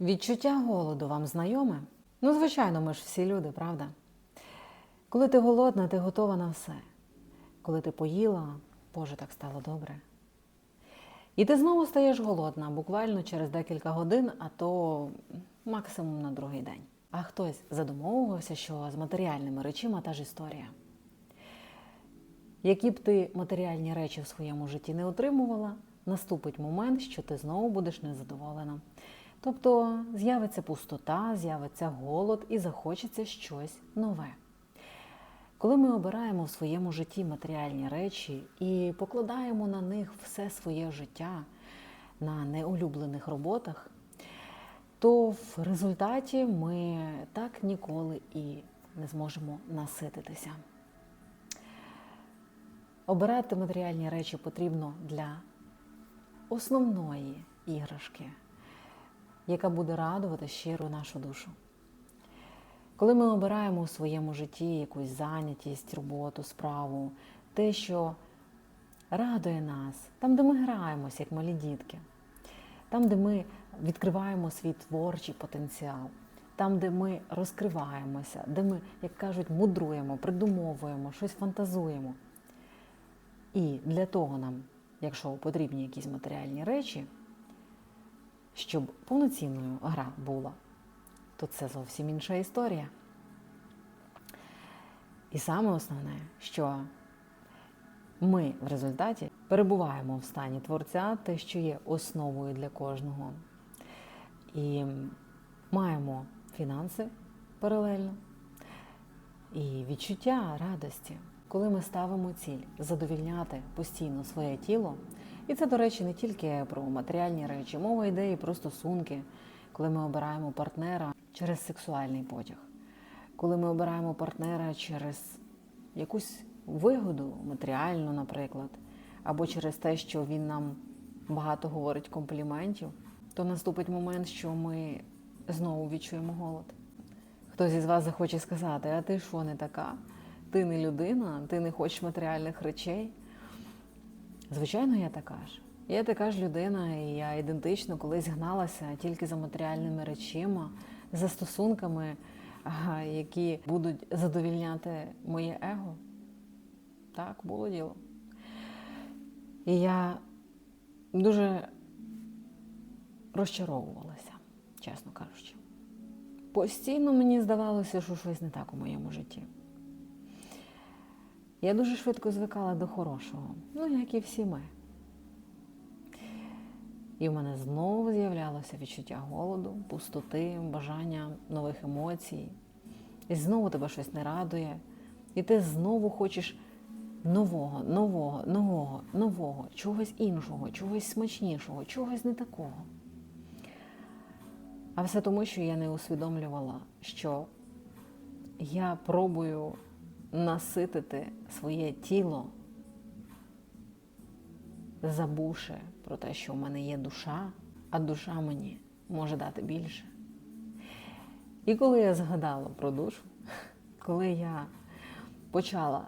Відчуття голоду вам знайоме? Ну, звичайно, ми ж всі люди, правда? Коли ти голодна, ти готова на все. Коли ти поїла, Боже, так стало добре. І ти знову стаєш голодна, буквально через декілька годин, а то максимум на другий день. А хтось задумовувався, що з матеріальними речима та ж історія. Які б ти матеріальні речі в своєму житті не отримувала, наступить момент, що ти знову будеш незадоволена. Тобто з'явиться пустота, з'явиться голод і захочеться щось нове. Коли ми обираємо в своєму житті матеріальні речі і покладаємо на них все своє життя на неулюблених роботах, то в результаті ми так ніколи і не зможемо насититися. Обирати матеріальні речі потрібно для основної іграшки, яка буде радувати щиро нашу душу. Коли ми обираємо у своєму житті якусь зайнятість, роботу, справу, те, що радує нас, там, де ми граємося, як малі дітки, там, де ми відкриваємо свій творчий потенціал, там, де ми розкриваємося, де ми, як кажуть, мудруємо, придумовуємо, щось фантазуємо. І для того нам, якщо потрібні якісь матеріальні речі, щоб повноцінною гра була, то це зовсім інша історія. І саме основне, що ми в результаті перебуваємо в стані творця, те, що є основою для кожного. І маємо фінанси паралельно і відчуття радості, коли ми ставимо ціль задовільняти постійно своє тіло. І це, до речі, не тільки про матеріальні речі, мова йде і про стосунки, коли ми обираємо партнера через сексуальний потяг, коли ми обираємо партнера через якусь вигоду, матеріальну, наприклад, або через те, що він нам багато говорить компліментів, то наступить момент, що ми знову відчуємо голод. Хтось із вас захоче сказати, а ти що не така? Ти не людина, ти не хочеш матеріальних речей. Звичайно, я така ж. Я така ж людина, і я ідентично колись гналася тільки за матеріальними речима, за стосунками, які будуть задовільняти моє его. Так, було діло. І я дуже розчаровувалася, чесно кажучи. Постійно мені здавалося, що щось не так у моєму житті. Я дуже швидко звикала до хорошого, ну, як і всі ми. І в мене знову з'являлося відчуття голоду, пустоти, бажання нових емоцій. І знову тебе щось не радує. І ти знову хочеш нового, нового, нового, нового, чогось іншого, чогось смачнішого, чогось не такого. А все тому, що я не усвідомлювала, що я пробую наситити своє тіло, забувши про те, що в мене є душа, а душа мені може дати більше. І коли я згадала про душу, коли я почала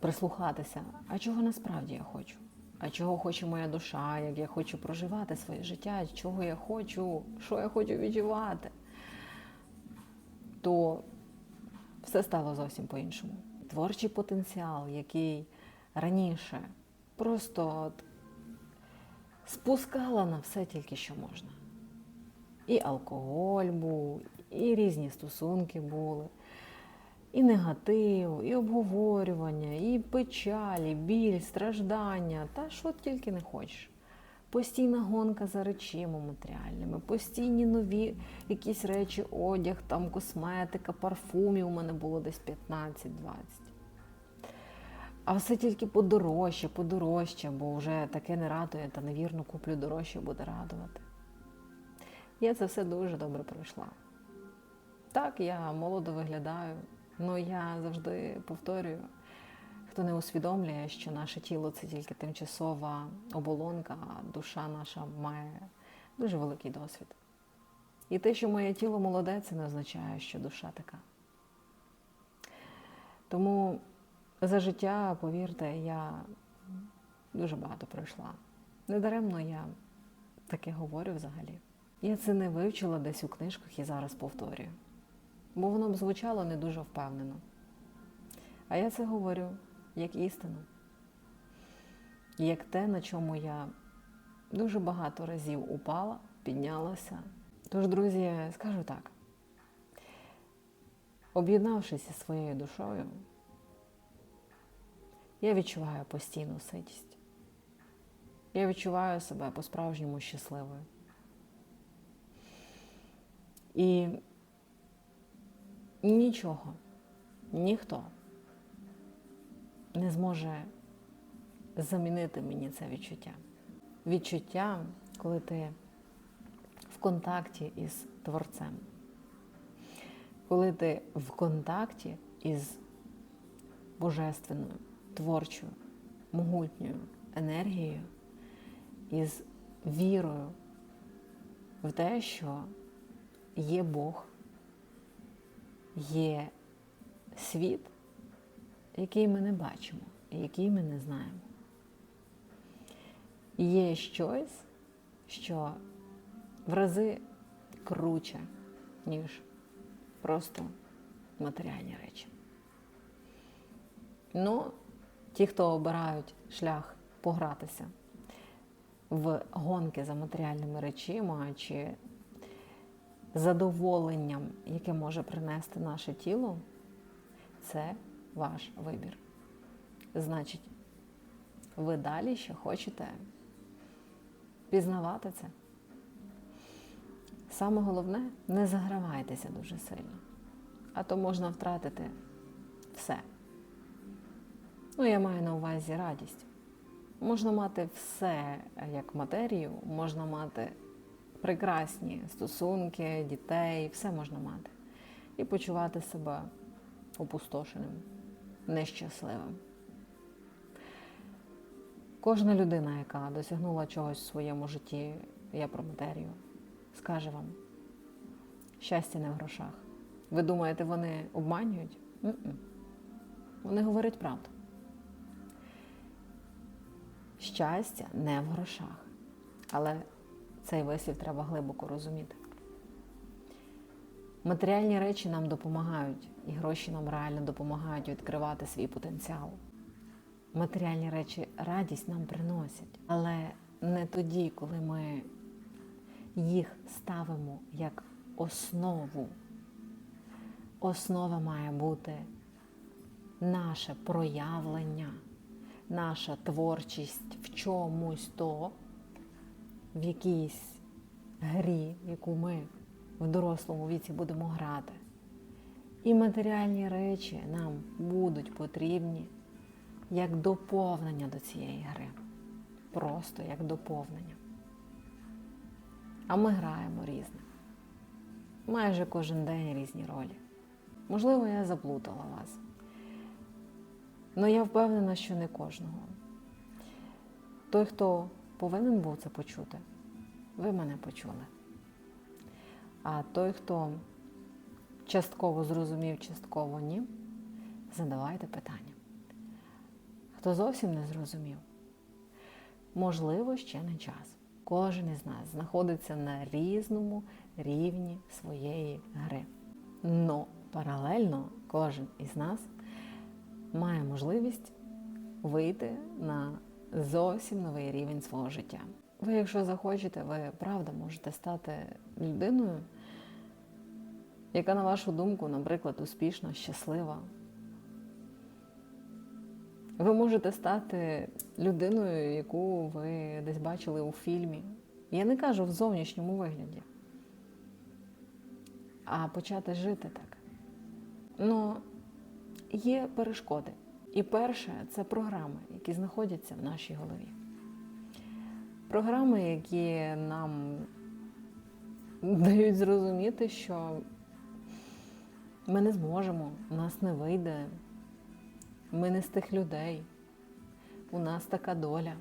прислухатися, а чого насправді я хочу? А чого хоче моя душа, як я хочу проживати своє життя, чого я хочу, що я хочу відчувати, то все стало зовсім по-іншому. Творчий потенціал, який раніше просто спускала на все тільки що можна. І алкоголь був, і різні стосунки були, і негатив, і обговорювання, і печаль, і біль, страждання, та що тільки не хочеш. Постійна гонка за речима матеріальними, постійні нові якісь речі, одяг, там косметика, парфумів у мене було десь 15-20. А все тільки подорожче, подорожче, бо вже таке не радує, та невірно куплю дорожче буде радувати. Я це все дуже добре пройшла. Так, я молодо виглядаю, але я завжди повторюю, хто не усвідомлює, що наше тіло це тільки тимчасова оболонка, а душа наша має дуже великий досвід. І те, що моє тіло молоде, це не означає, що душа така. Тому за життя, повірте, я дуже багато пройшла. Недаремно я таке говорю взагалі. Я це не вивчила десь у книжках і зараз повторюю. Бо воно б звучало не дуже впевнено. А я це говорю як істину, як те, на чому я дуже багато разів упала, піднялася. Тож, друзі, скажу так: об'єднавшись зі своєю душою, я відчуваю постійну ситість. Я відчуваю себе по-справжньому щасливою. І нічого, ніхто не зможе замінити мені це відчуття. Відчуття, коли ти в контакті із Творцем, коли ти в контакті із божественною, творчою, могутньою енергією, із вірою в те, що є Бог, є світ, який ми не бачимо, який ми не знаємо. Є щось, що в рази круче, ніж просто матеріальні речі. Ну, ті, хто обирають шлях погратися в гонки за матеріальними речима чи задоволенням, яке може принести наше тіло, це ваш вибір. Значить, ви далі ще хочете пізнавати це. Саме головне, не загравайтеся дуже сильно, а то можна втратити все. Ну, я маю на увазі радість. Можна мати все як матерію, можна мати прекрасні стосунки, дітей, все можна мати. І почувати себе опустошеним, нещасливим. Кожна людина, яка досягнула чогось в своєму житті, я про матерію, скаже вам, щастя не в грошах. Ви думаєте, вони обманюють? М-м. Вони говорять правду. Щастя не в грошах. Але цей вислів треба глибоко розуміти. Матеріальні речі нам допомагають, і гроші нам реально допомагають відкривати свій потенціал. Матеріальні речі радість нам приносять, але не тоді, коли ми їх ставимо як основу. Основа має бути наше проявлення, наша творчість в чомусь то, в якійсь грі, яку ми в дорослому віці будемо грати. І матеріальні речі нам будуть потрібні як доповнення до цієї гри. Просто як доповнення. А ми граємо різне. Майже кожен день різні ролі. Можливо, я заплутала вас. Але я впевнена, що не кожного. Той, хто повинен був це почути, ви мене почули. А той, хто частково зрозумів, частково ні, задавайте питання. Хто зовсім не зрозумів, можливо, ще не час. Кожен із нас знаходиться на різному рівні своєї гри. Но паралельно кожен із нас має можливість вийти на зовсім новий рівень свого життя. Ви, якщо захочете, ви правда можете стати людиною, яка, на вашу думку, наприклад, успішна, щаслива. Ви можете стати людиною, яку ви десь бачили у фільмі. Я не кажу в зовнішньому вигляді, а почати жити так. Ну, є перешкоди. І перше це програми, які знаходяться в нашій голові. Програми, які нам дають зрозуміти, що ми не зможемо, у нас не вийде, ми не з тих людей, у нас така доля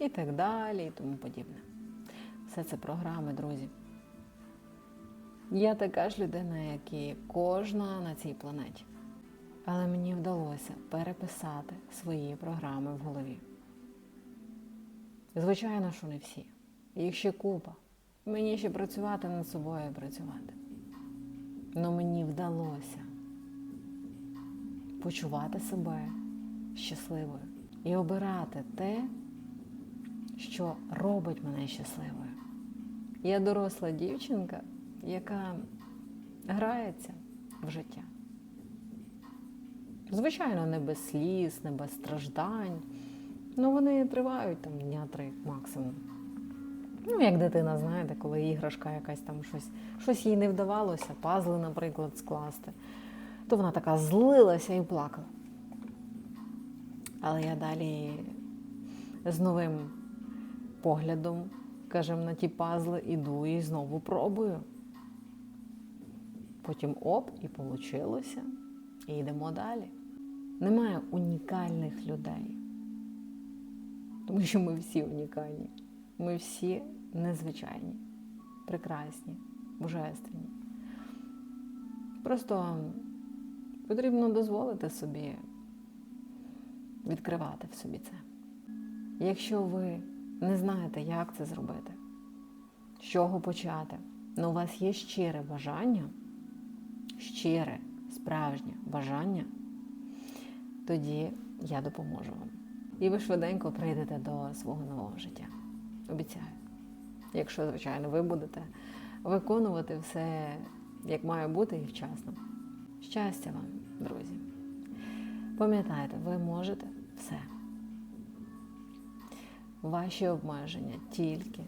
і так далі, і тому подібне. Все це програми, друзі. Я така ж людина, як і кожна на цій планеті. Але мені вдалося переписати свої програми в голові. Звичайно, що не всі. Їх ще купа. Мені ще працювати над собою і працювати. Но мені вдалося почувати себе щасливою і обирати те, що робить мене щасливою. Я доросла дівчинка, яка грається в життя. Звичайно, не без сліз, не без страждань. Ну, вони тривають там дня три максимум. Ну, як дитина, знаєте, коли іграшка якась там щось, щось їй не вдавалося, пазли, наприклад, скласти, то вона така злилася і плакала. Але я далі з новим поглядом, скажімо, на ті пазли іду і знову пробую. Потім оп, і вийшло. І йдемо далі. Немає унікальних людей. Тому що ми всі унікальні. Ми всі незвичайні, прекрасні, божественні. Просто потрібно дозволити собі відкривати в собі це. Якщо ви не знаєте, як це зробити, з чого почати, але у вас є щире бажання, щире, справжнє бажання, тоді я допоможу вам. І ви швиденько прийдете до свого нового життя. Обіцяю. Якщо, звичайно, ви будете виконувати все, як має бути, і вчасно. Щастя вам, друзі! Пам'ятайте, ви можете все. Ваші обмеження тільки